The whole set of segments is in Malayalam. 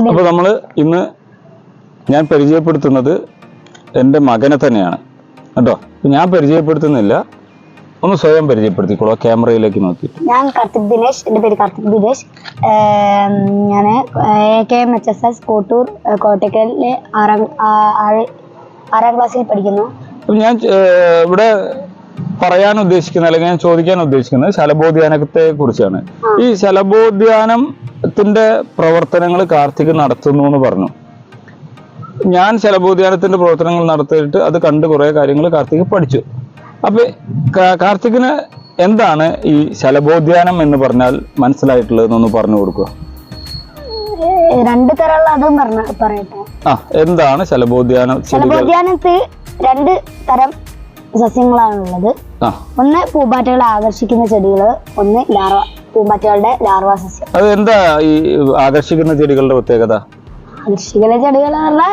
അപ്പോൾ നമ്മൾ ഇന്ന് ഞാൻ പരിചയപ്പെടുത്തുന്നത് എന്റെ മകനെ തന്നെയാണ്. കേട്ടോ ഞാൻ പരിചയപ്പെടുത്തുന്നില്ല. ഒന്ന് സ്വയം പരിചയപ്പെടുത്തിക്കോളൂ ക്യാമറയിലേക്ക് നോക്കി ഞാൻ കാർത്തിക് ദിനേശ് എന്റെ പേര് കാർത്തിക് ദിനേശ്. ഞാൻ A K M H S S Kottur കോട്ടയ്ക്കലിലെ ആറാം ആറാം ക്ലാസ്സിൽ പഠിക്കുന്നു. ഞാൻ ഇവിടെ പറയാൻ ഉദ്ദേശിക്കുന്ന അല്ലെങ്കിൽ ഞാൻ ചോദിക്കാൻ ഉദ്ദേശിക്കുന്നത് ശലഭോദ്യാനത്തെ കുറിച്ചാണ്. ഈ ശലഭോദ്യാനത്തിന്റെ പ്രവർത്തനങ്ങൾ കാർത്തിക് നടത്തുന്നു എന്ന് പറഞ്ഞു. ഞാൻ ശലഭോദ്യാനത്തിന്റെ പ്രവർത്തനങ്ങൾ നടത്തിയിട്ട് അത് കണ്ട് കുറെ കാര്യങ്ങൾ കാർത്തിക് പഠിച്ചു. അപ്പൊ കാർത്തികിന് എന്താണ് ഈ ശലഭോദ്യാനം എന്ന് പറഞ്ഞാൽ മനസ്സിലായിട്ടുള്ളതെന്നൊന്ന് പറഞ്ഞു കൊടുക്കുക. രണ്ട് തരമുള്ള അതും പറഞ്ഞ പറയട്ടെ. ആ എന്താണ് ശലബോധ്യാനം? രണ്ട് തരം സസ്യങ്ങളാണുള്ളത്. ഒന്ന് പൂമ്പാറ്റകളെ ആകർഷിക്കുന്ന ചെടികൾ ഒന്ന് ലാർവ പൂമ്പാറ്റകളുടെ ലാർവ സസ്യം. അത് എന്താ ഈ ആകർഷിക്കുന്ന ചെടികളുടെ പ്രത്യേകത? ആകർഷിക്കുന്ന ചെടികൾ പറഞ്ഞാൽ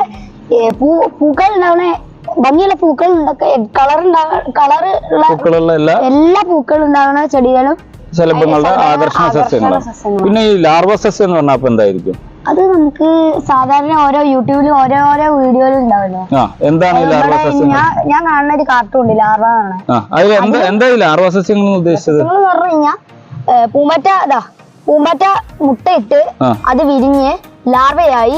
പൂ പൂക്കൾ ഉണ്ടാവണ ഭംഗിയുള്ള പൂക്കൾ കളർ കളർ ഉള്ള എല്ലാ എല്ലാ പൂക്കളും ഉണ്ടാവുന്ന ചെടികളും ശലഭങ്ങളുടെ ആകർഷണ സസ്യങ്ങളാണ്. സസ്യങ്ങളാണ്. പിന്നെ ഈ ലാർവ സസ്യം എന്ന് പറഞ്ഞാൽ അപ്പൊ എന്തായിരിക്കും? അത് നമുക്ക് സാധാരണ ഓരോ യൂട്യൂബിലും ഓരോരോ വീഡിയോയിലും ഉണ്ടാവല്ലോ. എന്താണ് ഞാൻ ഞാൻ കാണുന്ന ഒരു കാർട്ടൂൺ ഉണ്ട് ലാർവ ആണ്. ആ അതിൽ എന്താ എന്താ ഈ ലാർവ ഉദ്ദേശിച്ചത്? പറഞ്ഞു കഴിഞ്ഞാൽ പൂമ്പാറ്റ അതാ പൂമ്പറ്റ മുട്ടയിട്ട്. അത് വിരിഞ്ഞ് ലാർവയായി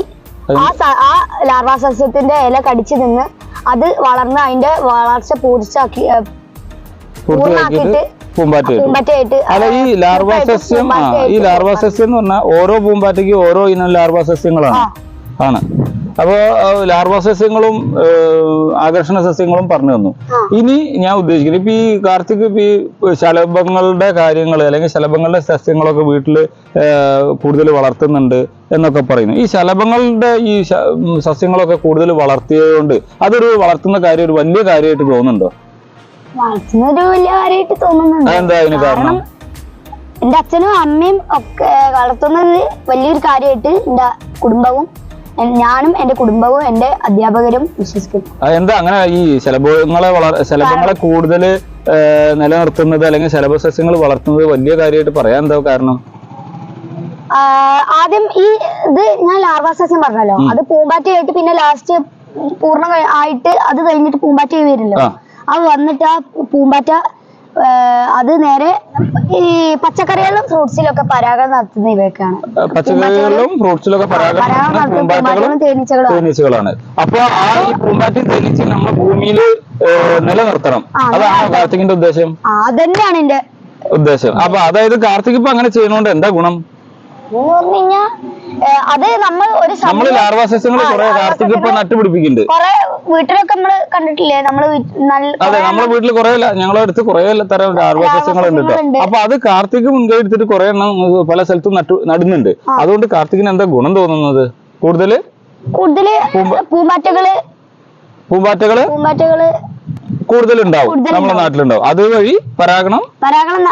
ആ ലാർവാ ആ ലാർവ സസ്യത്തിന്റെ ഇല കടിച്ചു നിന്ന് അത് വളർന്ന് അതിന്റെ വളർച്ച പൂർത്തിയാക്കി ഏ, പൂർത്തിയാക്കിയിട്ട് പൂമ്പാറ്റ അല്ല ഈ ലാർവാ സസ്യം ഈ ലാർവാ സസ്യം എന്ന് പറഞ്ഞാൽ ഓരോ പൂമ്പാറ്റയ്ക്ക് ഓരോ ഇനം ലാർവാ സസ്യങ്ങളാണ്. ആണ്. അപ്പോ ലാർവാ സസ്യങ്ങളും ആകർഷണ സസ്യങ്ങളും പറഞ്ഞു തന്നു. ഇനി ഞാൻ ഉദ്ദേശിക്കുന്നത് ഇപ്പൊ ഈ കാർത്തിക് ഇപ്പൊ ഈ ശലഭങ്ങളുടെ കാര്യങ്ങൾ അല്ലെങ്കിൽ ശലഭങ്ങളുടെ സസ്യങ്ങളൊക്കെ വീട്ടിൽ കൂടുതൽ വളർത്തുന്നുണ്ട് എന്നൊക്കെ പറയുന്നു. ഈ ശലഭങ്ങളുടെ ഈ സസ്യങ്ങളൊക്കെ കൂടുതൽ വളർത്തിയതുകൊണ്ട് അതൊരു വളർത്തുന്ന കാര്യം ഒരു വലിയ കാര്യമായിട്ട് തോന്നുന്നുണ്ടോ? വളർത്തുന്നൊരു വലിയ കാര്യമായിട്ട് തോന്നുന്നുണ്ട്. കാരണം? എന്റെ അച്ഛനും അമ്മയും ഒക്കെ വളർത്തുന്നത് വലിയൊരു കാര്യമായിട്ട് എന്റെ കുടുംബവും ഞാനും എന്റെ കുടുംബവും എന്റെ അധ്യാപകരും വിശ്വസിക്കുന്നു എന്താ അങ്ങനെ ഈ ശലഭങ്ങളെ ശലഭങ്ങളെ കൂടുതൽ നിലനിർത്തുന്നത് അല്ലെങ്കിൽ ശലഭ സസ്യങ്ങൾ വളർത്തുന്നത് വലിയ കാര്യമായിട്ട് പറയാൻ എന്താ കാരണം? ആദ്യം ഈ ഇത് ഞാൻ ലാർവാ സസ്യം പറഞ്ഞല്ലോ. അത് പൂമ്പാറ്റയായിട്ട് പിന്നെ ലാസ്റ്റ് പൂർണ ആയിട്ട് അത് കഴിഞ്ഞിട്ട് പൂമ്പാറ്റ വരുമല്ലോ. ആ. അത് വന്നിട്ട് ആ പൂമ്പാറ്റ അത് നേരെ ഈ പച്ചക്കറികളിലും ഫ്രൂട്ട്സിലൊക്കെ പരാഗണം നടത്തുന്ന ഇവയൊക്കെയാണ്. പച്ചക്കറികളിലും ഫ്രൂട്ട്സിലൊക്കെ പരാഗണം നടത്തുന്ന തേനീച്ചകളാണ്. അപ്പൊ ആ ഈ പൂമ്പാറ്റയും തേനീച്ച നമ്മുടെ ഭൂമിയിൽ നിലനിർത്തണം. അതാണ് കാർത്തികിന്റെ ഉദ്ദേശം. അതന്നെയാണ് എന്റെ ഉദ്ദേശം. അപ്പൊ അതായത് കാർത്തിക് ഇപ്പൊ അങ്ങനെ ചെയ്യുന്നോണ്ട് എന്താ ഗുണം? എന്ന് പറഞ്ഞു കഴിഞ്ഞാൽ അത് നമ്മൾ ഒരു നട്ടുപിടിപ്പിക്കുന്നുണ്ട്. കൊറേ വീട്ടിലൊക്കെ നമ്മൾ കണ്ടിട്ടില്ലേ? നമ്മൾ നല്ല അതെ നമ്മുടെ വീട്ടിൽ കുറെ ഞങ്ങളുടെ അടുത്ത് കുറെ തരം ലാർവാസസ്യങ്ങളുണ്ട് അപ്പൊ അത് കാർത്തിക് മുൻകൈ എടുത്തിട്ട് കുറെ എണ്ണം പല സ്ഥലത്തും നട്ടു നടുന്നുണ്ട്. അതുകൊണ്ട് കാർത്തികിന് എന്താ ഗുണം തോന്നുന്നത്? കൂടുതൽ കൂടുതൽ പൂമ്പാറ്റകൾ പൂമ്പാറ്റകൾ? പൂമ്പാറ്റകൾ കൂടുതൽ ഉണ്ടാവും നമ്മുടെ നാട്ടിലുണ്ടാവും. അതുവഴി പരാഗണം പരാഗണം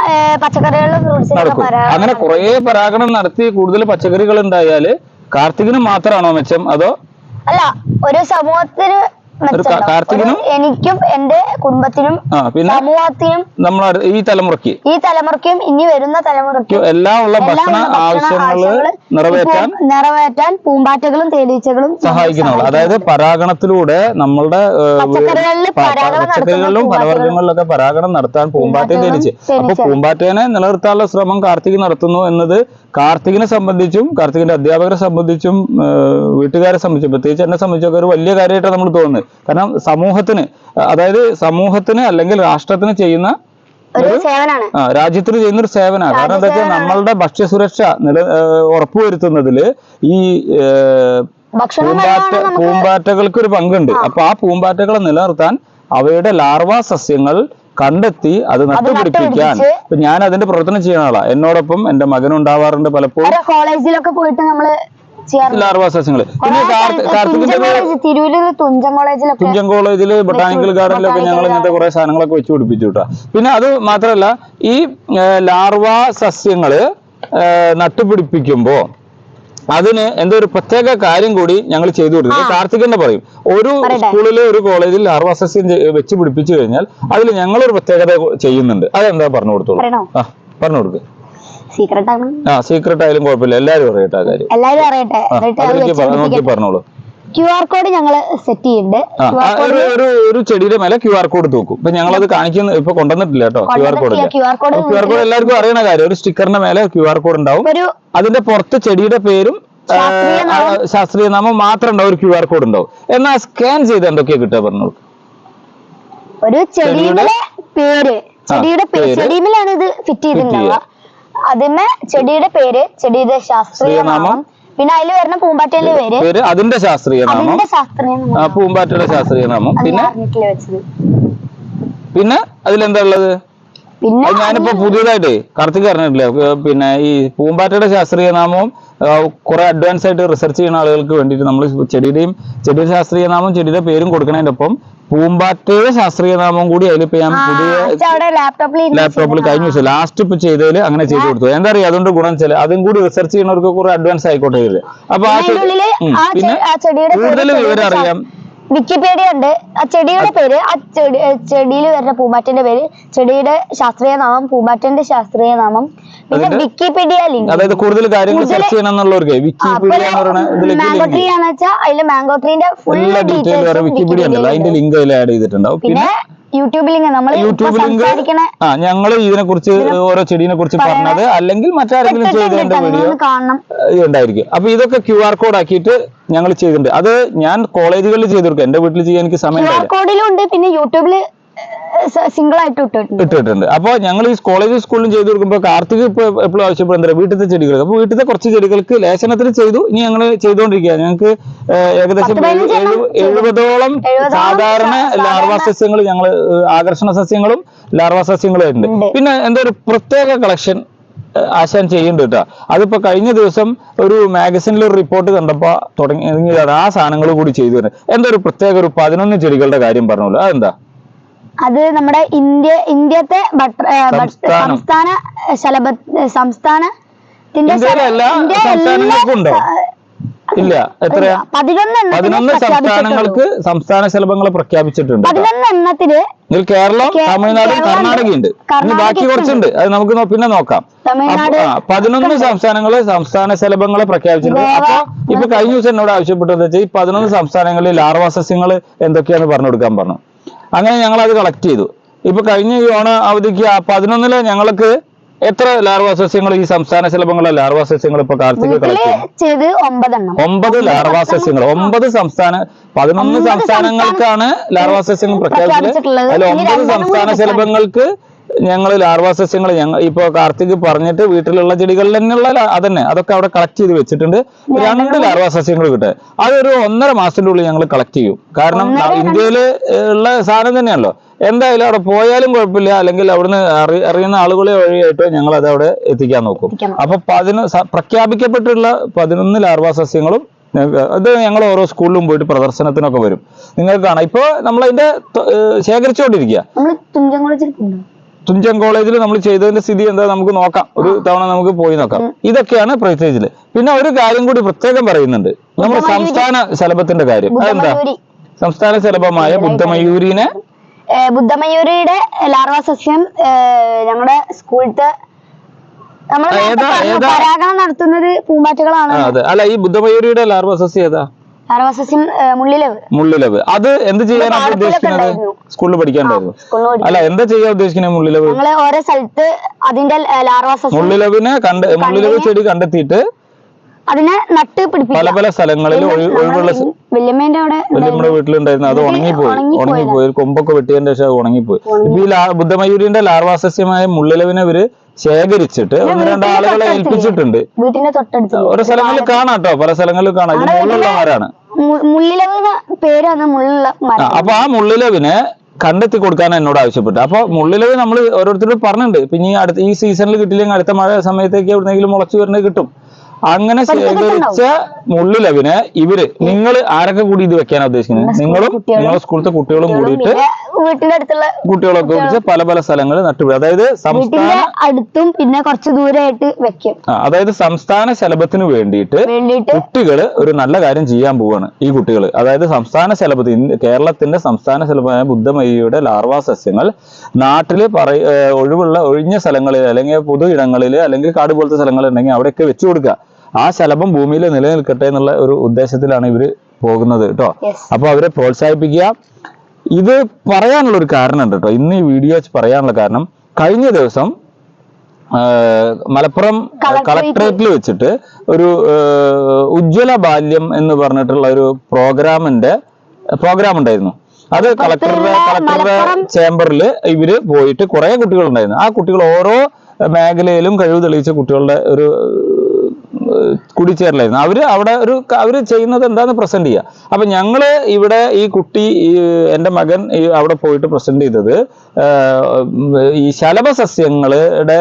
പച്ചക്കറികളിലും നടക്കും. അങ്ങനെ കുറെ പരാഗണം നടത്തി കൂടുതൽ പച്ചക്കറികൾ ഉണ്ടായാൽ കാർത്തികിന് മാത്രമാണോ മെച്ചം? അതോ അല്ല ഒരു സമൂഹത്തിന് എനിക്കും എന്റെ കുടുംബത്തിനും സമൂഹത്തിനും നമ്മൾ ഈ തലമുറയ്ക്ക്. ഈ തലമുറയ്ക്കും ഇനി വരുന്ന തലമുറയ്ക്കും എല്ലാം ഉള്ള ഭക്ഷണ ആവശ്യങ്ങൾ നിറവേറ്റാൻ നിറവേറ്റാൻ പൂമ്പാറ്റകളും തേനീച്ചകളും സഹായിക്കുന്നുള്ളു. അതായത് പരാഗണത്തിലൂടെ നമ്മളുടെ പച്ചക്കറികളിലും ഫലവർഗങ്ങളിലൊക്കെ പരാഗണം നടത്താൻ പൂമ്പാറ്റയും തേനീച്ച് അപ്പൊ. പൂമ്പാറ്റേനെ നിലനിർത്താനുള്ള ശ്രമം കാർത്തിക് നടത്തുന്നു എന്നത് കാർത്തികിനെ സംബന്ധിച്ചും കാർത്തികിന്റെ അധ്യാപകരെ സംബന്ധിച്ചും വീട്ടുകാരെ സംബന്ധിച്ചും പ്രത്യേകിച്ച് എന്നെ സംബന്ധിച്ചൊക്കെ ഒരു വലിയ കാര്യമായിട്ടാണ് നമ്മൾ തോന്നുന്നത്. കാരണം സമൂഹത്തിന് അതായത് സമൂഹത്തിന് അല്ലെങ്കിൽ രാഷ്ട്രത്തിന് ചെയ്യുന്ന രാജ്യത്തിന് ചെയ്യുന്ന ഒരു സേവനമാണ് കാരണം എന്താ വെച്ചാൽ നമ്മളുടെ ഭക്ഷ്യസുരക്ഷ നില ഉറപ്പുവരുത്തുന്നതിൽ ഈ പൂമ്പാറ്റ പൂമ്പാറ്റകൾക്ക് ഒരു പങ്കുണ്ട്. അപ്പൊ ആ പൂമ്പാറ്റകളെ നിലനിർത്താൻ അവയുടെ ലാർവാ സസ്യങ്ങൾ കണ്ടെത്തി അത് നട്ടുപിടിപ്പിക്കാൻ. ഞാൻ അതിന്റെ പ്രവർത്തനം ചെയ്യുന്ന ആളാ. എന്നോടൊപ്പം എന്റെ മകൻ ഉണ്ടാവാറുണ്ട് പലപ്പോഴും കോളേജിലൊക്കെ പോയിട്ട് നമ്മൾ ലാർവ സസ്യങ്ങൾ പിന്നെ തുഞ്ചൻ കോളേജിൽ തുഞ്ചൻ ബൊട്ടാനിക്കൽ ഗാർഡനിലൊക്കെ ഞങ്ങൾ ഇങ്ങനത്തെ കുറെ സാധനങ്ങളൊക്കെ വെച്ച് പിടിപ്പിച്ചു കേട്ടോ പിന്നെ അത് മാത്രമല്ല ഈ ലാർവ സസ്യങ്ങൾ നട്ടുപിടിപ്പിക്കുമ്പോൾ നട്ടുപിടിപ്പിക്കുമ്പോ അതിന് എന്തോ ഒരു പ്രത്യേക കാര്യം കൂടി ഞങ്ങൾ ചെയ്തു കൊടുക്കും കാർത്തികന്റെ പറയും. ഒരു സ്കൂളിലെ ഒരു കോളേജിൽ ലാർവ സസ്യം ചെ- വെച്ച് പിടിപ്പിച്ചു കഴിഞ്ഞാൽ അതിൽ ഞങ്ങളൊരു പ്രത്യേകത ചെയ്യുന്നുണ്ട്. അതെന്താ പറഞ്ഞു കൊടുത്തോളൂ? ആ പറഞ്ഞു കൊടുക്ക്. സീക്രട്ട് ആണ്. ആ സീക്രട്ട് ആയാലും കുഴപ്പമില്ല. എല്ലാരും അറിയട്ടെ ആ കാര്യം. എല്ലാരും അറിയട്ടെ. എന്നിട്ട് അത് അതിലേക്ക് പറ- നോക്കി വെച്ച് പറഞ്ഞോളൂ. ക്യു ആർ കോഡ് ഞങ്ങൾ സെറ്റ് ചെയ്യുന്നുണ്ട് ആ ആ, ഒരു ഒരു ഒരു ചെടിയുടെ മേലെ ക്യു ആർ കോഡ് തൂക്കും ഇപ്പൊ ഞങ്ങളത് കാണിക്കുന്ന ഇപ്പൊ കൊണ്ടുവന്നിട്ടില്ല കേട്ടോ Q R code Q R code Q R code എല്ലാവർക്കും അറിയണ കാര്യം ഒരു സ്റ്റിക്കറിന്റെ മേലെ ക്യു ആർ കോഡ് ഉണ്ടാവും. ഒരു അതിന്റെ പുറത്ത് ചെടിയുടെ പേരും ആ, ശാസ്ത്രീയ ആ, ശാസ്ത്രീയ നാമം മാത്രം ഉണ്ടാവും ഒരു ക്യു ആർ കോഡ് ഉണ്ടാവും. എന്നാ സ്കാൻ ചെയ്ത് എന്തൊക്കെയാ കിട്ടുക പറഞ്ഞോളൂ. ഒരു ചെടിയുടെ പേര്. ചെടിയുടെ പേര് പേര്. ചെടിയിലാണ് ഇത് ഫിറ്റ് ചെയ്തിട്ടുണ്ടാവുക. അതിന്മേ ചെടിയുടെ പേര് ചെടിയുടെ ശാസ്ത്രീയ നാമം. പിന്നെ അതിൽ വരുന്ന പൂമ്പാറ്റയുടെ പേര് പേര് അതിന്റെ ശാസ്ത്രീയ നാമം അതിന്റെ ശാസ്ത്രീയ നാമം പൂമ്പാറ്റയുടെ ശാസ്ത്രീയ നാമം പിന്നെ? പിന്നെ അതിലെന്താ ഉള്ളത്? പിന്നെ ഞാനിപ്പോ പുതിയതായിട്ട് കാർത്തിക് അറിഞ്ഞിട്ടില്ല പിന്നെ ഈ പൂമ്പാറ്റയുടെ ശാസ്ത്രീയ നാമവും കുറെ അഡ്വാൻസ് ആയിട്ട് റിസർച്ച് ചെയ്യുന്ന ആളുകൾക്ക് വേണ്ടിയിട്ട് നമ്മൾ ചെടിയുടെയും ചെടിയുടെ ശാസ്ത്രീയ നാമം ചെടിയുടെ പേരും കൊടുക്കുന്നതിന്റെ ഒപ്പം പൂമ്പാറ്റയുടെ ശാസ്ത്രീയ നാമം കൂടി അതിൽ ഇപ്പൊ ഞാൻ പുതിയ ലാപ്ടോപ്പിൽ കഴിഞ്ഞ ദിവസം ലാസ്റ്റ് ഇപ്പൊ ചെയ്തതിൽ അങ്ങനെ ചെയ്തു കൊടുത്തു. എന്താ അറിയാ? അതുകൊണ്ട് ഗുണം ചില അതും കൂടി റിസർച്ച് ചെയ്യുന്നവർക്ക് കുറെ അഡ്വാൻസ് ആയിക്കോട്ടെ അപ്പൊ ആ പിന്നെ കൂടുതൽ വിവരം അറിയാം. വിക്കിപീഡിയ ഉണ്ട്. ആ ചെടിയുടെ പേര് ആ ചെടി ചെടിയിൽ വരുന്ന പൂമ്പാറ്റന്റെ പേര് ചെടിയുടെ ശാസ്ത്രീയ നാമം പൂമ്പാറ്റന്റെ ശാസ്ത്രീയ നാമം പിന്നെ വിക്കിപീഡിയ ലിങ്ക് അതായത് കൂടുതൽ കാര്യങ്ങൾ സെർച്ച് ചെയ്യണം എന്നുള്ളവർക്ക് വിക്കിപീഡിയ എന്ന് പറയുന്ന ഇതിലേക്ക് മാംഗോ ട്രീന്റെ എല്ലാ ഡീറ്റെയിൽ വരെ വിക്കിപീഡിയ ഉണ്ടല്ലോ. അതിന്റെ ലിങ്ക് അതിൽ ആഡ് ചെയ്തിട്ടുണ്ടാവും. പിന്നെ യൂട്യൂബ് ലിങ്ക് നമ്മൾ യൂട്യൂബ് ലിങ്ക് ആ ഞങ്ങൾ ഇതിനെ കുറിച്ച് ഓരോ ചെടീനെ കുറിച്ച് പറഞ്ഞത് അല്ലെങ്കിൽ മറ്റാരെങ്കിലും ചെയ്തതിന്റെ വീഡിയോ ഉണ്ടായിരിക്കും. അപ്പൊ ഇതൊക്കെ ക്യു ആർ കോഡ് ആക്കിയിട്ട് ഞങ്ങൾ ചെയ്തിട്ടുണ്ട്. അത് ഞാൻ കോളേജുകളിൽ ചെയ്ത് കൊടുക്കും എന്റെ വീട്ടിൽ ചെയ്യാൻ എനിക്ക് സമയം ക്യു ആർ ഉണ്ടായില്ല കോഡിലും ഉണ്ട്. പിന്നെ യൂട്യൂബിൽ സിംഗിൾ ആയിട്ട് ഇട്ടിട്ടുണ്ട്. ഇട്ടിട്ടുണ്ട്. അപ്പോൾ ഞങ്ങൾ ഈ കോളേജ് സ്കൂളിലും ചെയ്തു കൊടുക്കുമ്പോൾ കാർത്തിക് ഇപ്പോൾ എപ്പോഴും ആവശ്യപ്പെടും എന്താ വീട്ടിലത്തെ ചെടികൾ. അപ്പോൾ വീട്ടിലത്തെ കുറച്ച് ചെടികൾക്ക് ലേശനത്തിൽ ചെയ്തു ഇനി ഞങ്ങൾ ചെയ്തുകൊണ്ടിരിക്കുക ഞങ്ങൾക്ക് ഏകദേശം എഴുപതോളം സാധാരണ ലാർവാ സസ്യങ്ങൾ ഞങ്ങൾ ആകർഷണ സസ്യങ്ങളും ലാർവാ സസ്യങ്ങളും ഉണ്ട്. പിന്നെ എന്താ ഒരു പ്രത്യേക കളക്ഷൻ ആശാൻ ചെയ്യുന്നുണ്ട് കേട്ടോ. അതിപ്പോ കഴിഞ്ഞ ദിവസം ഒരു മാഗസിനിൽ ഒരു റിപ്പോർട്ട് കണ്ടപ്പോ തുടങ്ങി ആ സാധനങ്ങൾ കൂടി ചെയ്തു തന്നെ എന്താ ഒരു പ്രത്യേക ഒരു പതിനൊന്ന് ചെടികളുടെ കാര്യം പറഞ്ഞോളൂ. അതെന്താ? അത് നമ്മുടെ ഇന്ത്യ ഇന്ത്യത്തെ സംസ്ഥാനം. ശലഭ സംസ്ഥാനത്തിന്റെ ഇല്ല. എത്ര പതിനൊന്ന്. സംസ്ഥാനങ്ങൾക്ക് സംസ്ഥാന ശലഭങ്ങളെ പ്രഖ്യാപിച്ചിട്ടുണ്ട് കേട്ടോ. പതിനൊന്ന് എണ്ണത്തിന് ഇതിൽ കേരളം തമിഴ്നാട് കർണാടക ഉണ്ട് ഇനി ബാക്കി കുറച്ചുണ്ട്. അത് നമുക്ക് പിന്നെ നോക്കാം. പതിനൊന്ന് സംസ്ഥാനങ്ങൾ സംസ്ഥാന ശലഭങ്ങളെ പ്രഖ്യാപിച്ചിട്ടുണ്ട്. അപ്പൊ ഇപ്പൊ കഴിഞ്ഞ ദിവസം എന്നോട് ആവശ്യപ്പെട്ടത് വെച്ചാൽ ഈ പതിനൊന്ന് സംസ്ഥാനങ്ങളിൽ ലാർവാ സസ്യങ്ങൾ എന്തൊക്കെയാന്ന് പറഞ്ഞു കൊടുക്കാൻ പറഞ്ഞു. അങ്ങനെ ഞങ്ങൾ അത് കളക്ട് ചെയ്തു. ഇപ്പൊ കഴിഞ്ഞ ഈ ഓണ അവധിക്ക് പതിനൊന്നിൽ ഞങ്ങൾക്ക് എത്ര ലാർവാ സസ്യങ്ങൾ ഈ സംസ്ഥാന ശലഭങ്ങളെ ലാർവാ സസ്യങ്ങൾ ഇപ്പൊ കാർത്തിക ചെയ്തു ഒമ്പത് ലാർവാ സസ്യങ്ങൾ ഒമ്പത് സംസ്ഥാന പതിനൊന്ന് സംസ്ഥാനങ്ങൾക്കാണ് ലാർവാ സസ്യങ്ങൾ പ്രഖ്യാപിച്ചത്. അതിൽ ഒമ്പത് സംസ്ഥാന ശലഭങ്ങൾക്ക് ഞങ്ങൾ ലാർവാ സസ്യങ്ങൾ ഞങ്ങൾ ഇപ്പോൾ കാർത്തിക് പറഞ്ഞിട്ട് വീട്ടിലുള്ള ചെടികളിൽ തന്നെയുള്ള അതന്നെ അതൊക്കെ അവിടെ കളക്ട് ചെയ്ത് വെച്ചിട്ടുണ്ട്. രണ്ട് ലാർവാ സസ്യങ്ങൾ കിട്ടുക അതൊരു ഒന്നര മാസത്തിന്റെ ഉള്ളിൽ ഞങ്ങൾ കളക്ട് ചെയ്യും. കാരണം ഇന്ത്യയിൽ ഉള്ള സാധനം തന്നെയാണല്ലോ. എന്തായാലും അവിടെ പോയാലും കുഴപ്പമില്ല. അല്ലെങ്കിൽ അവിടുന്ന് അറി- അറിയുന്ന ആളുകളെ വഴിയായിട്ട് ഞങ്ങൾ അത് അവിടെ എത്തിക്കാൻ നോക്കും. അപ്പൊ പതിനൊ പ്രഖ്യാപിക്കപ്പെട്ടുള്ള പതിനൊന്ന് ലാർവാ സസ്യങ്ങളും അത് ഞങ്ങൾ ഓരോ സ്കൂളിലും പോയിട്ട് പ്രദർശനത്തിനൊക്കെ വരും. നിങ്ങൾക്ക് കാണാം ഇപ്പൊ നമ്മളതിന്റെ ശേഖരിച്ചുകൊണ്ടിരിക്കുക തുഞ്ചൻ കോളേജിൽ നമ്മൾ ചെയ്തതിന്റെ സ്ഥിതി എന്താ നമുക്ക് നോക്കാം. ഒരു തവണ നമുക്ക് പോയി നോക്കാം. ഇതൊക്കെയാണ് പ്രത്യേകിച്ചിൽ. പിന്നെ ഒരു കാര്യം കൂടി പ്രത്യേകം പറയുന്നുണ്ട്. നമ്മുടെ. സംസ്ഥാന ശലഭത്തിന്റെ കാര്യം. അതെന്താ? സംസ്ഥാന ശലഭമായ ബുദ്ധമയൂരിനെ ബുദ്ധമയൂരിയുടെ ലാർവാ സസ്യം ഞങ്ങളുടെ സ്കൂളത്തെ നമ്മൾ നടത്തുന്നത് പൂമ്പാറ്റകളാണ്. അതെ. അല്ല ഈ ബുദ്ധമയൂരിയുടെ ലാർവ സസ്യം ഏതാ? സസ്യം മുള്ളിലവ്. മുള്ളിലവ്. അത് എന്ത് ചെയ്യാനാണ് ഉദ്ദേശിക്കുന്നത്? സ്കൂളിൽ പഠിക്കാണ്ടായിരുന്നു അല്ല എന്താ ചെയ്യാൻ ഉദ്ദേശിക്കുന്നത് മുള്ളിലവ്? ഞങ്ങൾ ഓരോ സ്ഥലത്ത് അതിന്റെ മുള്ളിലവിനെ കണ്ട് മുള്ളിലവ് ചെടി കണ്ടെത്തിയിട്ട് അതിനെ നട്ട് പല പല സ്ഥലങ്ങളിൽ ഒഴി- ഒഴിവുള്ള വല്യമ്മയുടെ വല്യമ്മേന്റെ അവിടെ നമ്മുടെ വീട്ടിലുണ്ടായിരുന്നു. അത് ഉണങ്ങിപ്പോയി. ഉണങ്ങിപ്പോയി. ഒരു കൊമ്പൊക്കെ വെട്ടിയതിന്റെ ശേഷം അത് ഉണങ്ങിപ്പോയി. ഇപ്പൊ ഈ ബുദ്ധമയൂരിന്റെ ലാർവാസസ്യമായ മുള്ളിലവിനെ ഇവർ ശേഖരിച്ചിട്ട് ഒന്ന് രണ്ട് വീട്ടിന്റെ ആളുകളെ തൊട്ടടുത്ത് ഏൽപ്പിച്ചിട്ടുണ്ട്. വീട്ടിന്റെ തൊട്ടടുത്ത് ഓരോ സ്ഥലങ്ങളിൽ കാണാം കേട്ടോ പല സ്ഥലങ്ങളിൽ കാണാം. ഇത് മുള്ളുള്ള മരാണ് മുള്ളിലവ് പേരാണ് മുള്ളുള്ള ആ, മരം. അപ്പൊ ആ മുള്ളിലവിനെ കണ്ടെത്തി കൊടുക്കാൻ എന്നോട് ആവശ്യപ്പെട്ടു. അപ്പൊ മുള്ളിലവ് നമ്മൾ ഓരോരുത്തരോട് പറഞ്ഞിട്ടുണ്ട്. പിന്നെ ഈ അടുത്ത ഈ സീസണിൽ കിട്ടിയില്ലെങ്കിൽ അടുത്ത മഴ സമയത്തേക്ക് എവിടെന്നെങ്കിലും മുളച്ചു വരുന്നത് കിട്ടും. അങ്ങനെ ശേഖരിച്ച മുള്ളിലവിന് ഇവർ നിങ്ങൾ ആരൊക്കെ കൂടി ഇത് വെക്കാൻ ഉദ്ദേശിക്കുന്നത് നിങ്ങളും നിങ്ങളെ സ്കൂളിലത്തെ കുട്ടികളും കൂടിയിട്ട് വീട്ടിനടുത്തുള്ള അടുത്തുള്ള കുട്ടികളൊക്കെ കുറിച്ച് പല പല സ്ഥലങ്ങളിൽ നട്ടുപിടി അതായത് സംസ്ഥാന അടുത്തും പിന്നെ കുറച്ച് ദൂരമായിട്ട് വെക്കും. അതായത് സംസ്ഥാന ശലഭത്തിന് വേണ്ടിയിട്ട് കുട്ടികൾ ഒരു നല്ല കാര്യം ചെയ്യാൻ പോവാണ് ഈ കുട്ടികൾ അതായത് സംസ്ഥാന ശലഭത്തിൽ ഇന്ത്യ- കേരളത്തിന്റെ സംസ്ഥാന ശലഭമായ ബുദ്ധമയ്യയുടെ ലാർവാ സസ്യങ്ങൾ നാട്ടിൽ പറയ ഒഴിവുള്ള ഒഴിഞ്ഞ സ്ഥലങ്ങളിൽ അല്ലെങ്കിൽ പൊതു ഇടങ്ങളിൽ അല്ലെങ്കിൽ കാട് പോലത്തെ സ്ഥലങ്ങളുണ്ടെങ്കിൽ അവിടെയൊക്കെ വെച്ചു കൊടുക്കുക. ആ ശലഭം ഭൂമിയിൽ നിലനിൽക്കട്ടെ എന്നുള്ള ഒരു ഉദ്ദേശത്തിലാണ് ഇവർ പോകുന്നത് കേട്ടോ. അപ്പോൾ അപ്പൊ അവരെ പ്രോത്സാഹിപ്പിക്കുക. ഇത് പറയാനുള്ള ഒരു കാരണം ഉണ്ട് കേട്ടോ. ഇന്ന് ഈ വീഡിയോ പറയാനുള്ള കാരണം കഴിഞ്ഞ ദിവസം മലപ്പുറം കളക്ടറേറ്റ് കളക്ടറേറ്റിൽ വെച്ചിട്ട് ഒരു ഉജ്ജ്വല ബാല്യം എന്ന് പറഞ്ഞിട്ടുള്ള ഒരു പ്രോഗ്രാമിന്റെ പ്രോഗ്രാം ഉണ്ടായിരുന്നു. അത് കളക്ടറുടെ കളക്ടറുടെ ചേംബറിൽ ഇവർ പോയിട്ട് കുറെ കുട്ടികൾ ഉണ്ടായിരുന്നു ആ കുട്ടികൾ ഓരോ മേഖലയിലും കഴിവ് തെളിയിച്ച കുട്ടികളുടെ ഒരു കൂടിച്ചേരലായിരുന്നു. അവർ അവിടെ ഒരു അവർ ചെയ്യുന്നത് എന്താന്ന് പ്രസന്റ് ചെയ്യുക അപ്പം ഞങ്ങൾ ഇവിടെ ഈ കുട്ടി എന്റെ മകൻ ഈ അവിടെ പോയിട്ട് പ്രസന്റ് ചെയ്തത് ഈ ശലഭസസ്യങ്ങളുടെ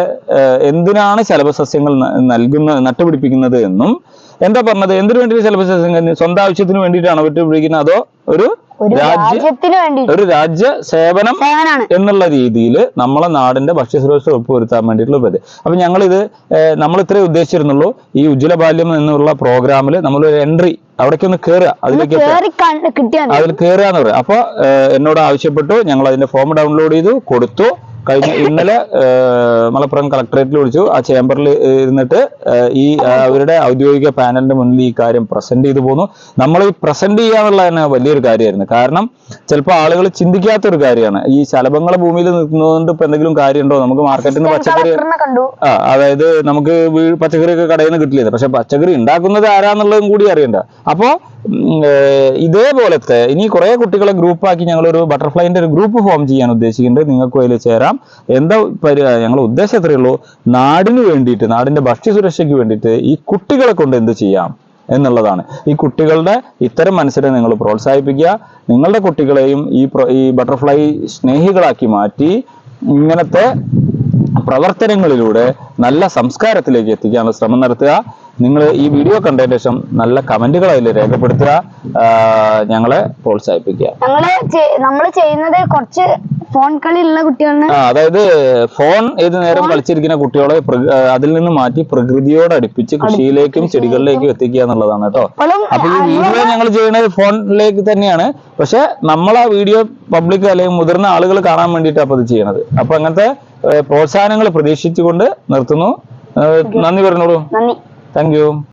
എന്തിനാണ് ശലഭസസ്യങ്ങൾ നൽകുന്ന നട്ടുപിടിപ്പിക്കുന്നത് എന്നും എന്താ പറഞ്ഞത്? എന്തിനു വേണ്ടി ശലഭസസ്യങ്ങൾ സ്വന്തം ആവശ്യത്തിന് വേണ്ടിയിട്ടാണോ വിട്ടുപിടിക്കുന്നത് അതോ ഒരു ഒരു രാജ്യ രാജ്യത്തിന് വേണ്ടിയിട്ട്. ഒരു രാജ്യ സേവനം എന്നുള്ള രീതിയിൽ നമ്മളെ നാടിന്റെ ഭക്ഷ്യസുരക്ഷ ഉറപ്പുവരുത്താൻ വേണ്ടിയിട്ടുള്ള പദ്ധതി അപ്പൊ ഞങ്ങൾ ഇത് നമ്മൾ ഇത്രേ ഉദ്ദേശിച്ചിരുന്നുള്ളൂ. ഈ ഉജ്ജ്വല ബാല്യം എന്നുള്ള പ്രോഗ്രാമിൽ നമ്മൾ ഒരു എൻട്രി അവിടേക്ക് ഒന്ന് കയറുക അതിലേക്ക്. അതിൽ കയറുക എന്ന് പറയാം. അപ്പൊ എന്നോട് ആവശ്യപ്പെട്ടു. ഞങ്ങൾ അതിന്റെ ഫോം ഡൗൺലോഡ് ചെയ്തു കൊടുത്തു. കഴിഞ്ഞ ഇന്നലെ മലപ്പുറം കളക്ടറേറ്റിൽ വിളിച്ചു. ആ ചേംബറിൽ ഇരുന്നിട്ട് ഈ അവരുടെ ഔദ്യോഗിക പാനലിന്റെ മുന്നിൽ ഈ കാര്യം പ്രസന്റ് ചെയ്തു പോന്നു. നമ്മൾ ഈ പ്രസന്റ് ചെയ്യാന്നുള്ള തന്നെ വലിയൊരു കാര്യമായിരുന്നു. കാരണം ചിലപ്പോൾ ആളുകൾ ചിന്തിക്കാത്ത ഒരു കാര്യമാണ്. ഈ ശലഭങ്ങൾ ഭൂമിയിൽ നിൽക്കുന്നതുകൊണ്ട് ഇപ്പൊ എന്തെങ്കിലും കാര്യമുണ്ടോ? നമുക്ക് മാർക്കറ്റിൽ നിന്ന് പച്ചക്കറി ആ അതായത് നമുക്ക് പച്ചക്കറി പച്ചക്കറിയൊക്കെ കടയിൽ നിന്ന് കിട്ടില്ല? പക്ഷെ പച്ചക്കറി ഉണ്ടാക്കുന്നത് ആരാന്നുള്ളതും കൂടി അറിയണ്ട. അപ്പോ ഉം, ഏർ, ഇതേപോലത്തെ ഇനി കുറെ കുട്ടികളെ ഗ്രൂപ്പാക്കി ഞങ്ങളൊരു ബട്ടർഫ്ലൈന്റെ ഒരു ഗ്രൂപ്പ് ഫോം ചെയ്യാൻ ഉദ്ദേശിക്കുന്നുണ്ട്. നിങ്ങൾക്കും അതിൽ ചേരാം. എന്താ ഞങ്ങളുടെ ഉദ്ദേശം എത്രയേ ഉള്ളൂ. നാടിന് വേണ്ടിയിട്ട് നാടിന്റെ ഭക്ഷ്യസുരക്ഷയ്ക്ക് വേണ്ടിയിട്ട് ഈ കുട്ടികളെ കൊണ്ട് എന്ത് ചെയ്യാം എന്നുള്ളതാണ്. ഈ കുട്ടികളുടെ ഇത്തരം മനസ്സിനെ നിങ്ങൾ പ്രോത്സാഹിപ്പിക്കുക. നിങ്ങളുടെ കുട്ടികളെയും ഈ ഈ ബട്ടർഫ്ലൈ സ്നേഹികളാക്കി മാറ്റി ഇങ്ങനത്തെ പ്രവർത്തനങ്ങളിലൂടെ നല്ല സംസ്കാരത്തിലേക്ക് എത്തിക്കാനുള്ള ശ്രമം നടത്തുക. നിങ്ങൾ ഈ വീഡിയോ കണ്ടതിന് ശേഷം നല്ല കമന്റുകൾ അതിൽ രേഖപ്പെടുത്തുക. ഞങ്ങളെ പ്രോത്സാഹിപ്പിക്കുക. നമ്മൾ ചെയ്യുന്നത് കുറച്ച് ഫോൺ കളിയുള്ള കുട്ടികളെ? ആ, അതായത് ഫോൺ ഏത് നേരം കളിച്ചിരിക്കുന്ന കുട്ടികളെ അതിൽ നിന്ന് മാറ്റി പ്രകൃതിയോട് അടുപ്പിച്ച് കൃഷിയിലേക്കും ചെടികളിലേക്കും എത്തിക്കുക എന്നുള്ളതാണ് കേട്ടോ. അപ്പൊ ഈ വീഡിയോ ഞങ്ങൾ ചെയ്യുന്നത് ഫോണിലേക്ക് തന്നെയാണ്. പക്ഷെ നമ്മൾ ആ വീഡിയോ പബ്ലിക് അല്ലെങ്കിൽ മുതിർന്ന ആളുകൾ കാണാൻ വേണ്ടിയിട്ട് അപ്പൊ ഇത് ചെയ്യണത്. അപ്പൊ അങ്ങനത്തെ പ്രോത്സാഹനങ്ങൾ പ്രതീക്ഷിച്ചുകൊണ്ട് നിർത്തുന്നു. നന്ദി പറഞ്ഞോളൂ. Thank you